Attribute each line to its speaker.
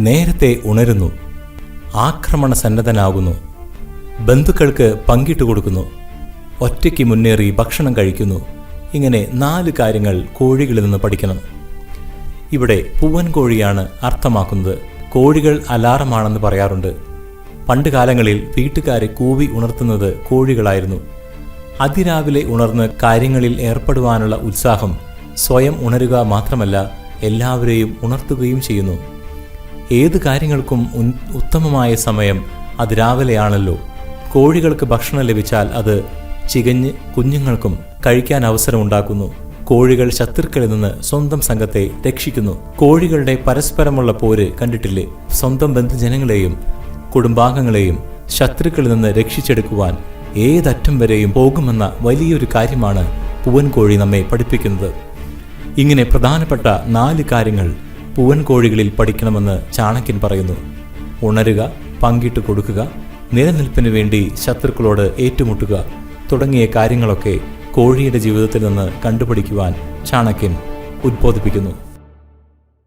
Speaker 1: നേരത്തെ ഉണരുന്നു. ആക്രമണ സന്നദ്ധനാകുന്നു ബന്ധുക്കൾക്ക് പങ്കിട്ട് കൊടുക്കുന്നു. ഒറ്റയ്ക്ക് മുന്നേറി ഭക്ഷണം കഴിക്കുന്നു. ഇങ്ങനെ നാല് കാര്യങ്ങൾ കോഴികളിൽ നിന്ന് പഠിക്കണം. ഇവിടെ പൂവൻ കോഴിയാണ് അർത്ഥമാക്കുന്നത്. കോഴികൾ അലാറമാണെന്ന് പറയാറുണ്ട്. പണ്ട് കാലങ്ങളിൽ വീട്ടുകാരെ കൂവി ഉണർത്തുന്നത് കോഴികളായിരുന്നു. അതിരാവിലെ ഉണർന്ന് കാര്യങ്ങളിൽ ഏർപ്പെടുവാനുള്ള ഉത്സാഹം സ്വയം ഉണരുക മാത്രമല്ല എല്ലാവരെയും ഉണർത്തുകയും ചെയ്യുന്നു. ഏത് കാര്യങ്ങൾക്കും ഉത്തമമായ സമയം അത് രാവിലെയാണല്ലോ. കോഴികൾക്ക് ഭക്ഷണം ലഭിച്ചാൽ അത് ചികഞ്ഞ് കുഞ്ഞുങ്ങൾക്കും കഴിക്കാൻ അവസരമുണ്ടാക്കുന്നു. കോഴികൾ ശത്രുക്കളിൽ നിന്ന് സ്വന്തം സംഘത്തെ രക്ഷിക്കുന്നു. കോഴികളുടെ പരസ്പരമുള്ള പോര് കണ്ടിട്ടില്ലേ? സ്വന്തം ബന്ധുജനങ്ങളെയും കുടുംബാംഗങ്ങളെയും ശത്രുക്കളിൽ നിന്ന് രക്ഷിച്ചെടുക്കുവാൻ ഏതറ്റം വരെയും പോകുമെന്ന വലിയൊരു കാര്യമാണ് പൂവൻ കോഴി നമ്മെ പഠിപ്പിക്കുന്നത്. ഇങ്ങനെ പ്രധാനപ്പെട്ട നാല് കാര്യങ്ങൾ പൂവൻ കോഴികളിൽ പഠിക്കണമെന്ന് ചാണക്യൻ പറയുന്നു. ഉണരുക പങ്കിട്ട് കൊടുക്കുക നിലനിൽപ്പിന് വേണ്ടി ശത്രുക്കളോട് ഏറ്റുമുട്ടുക തുടങ്ങിയ കാര്യങ്ങളൊക്കെ കോഴിയുടെ ജീവിതത്തിൽ നിന്ന് കണ്ടുപിടിക്കുവാൻ ചാണക്യൻ ഉദ്ബോധിപ്പിക്കുന്നു.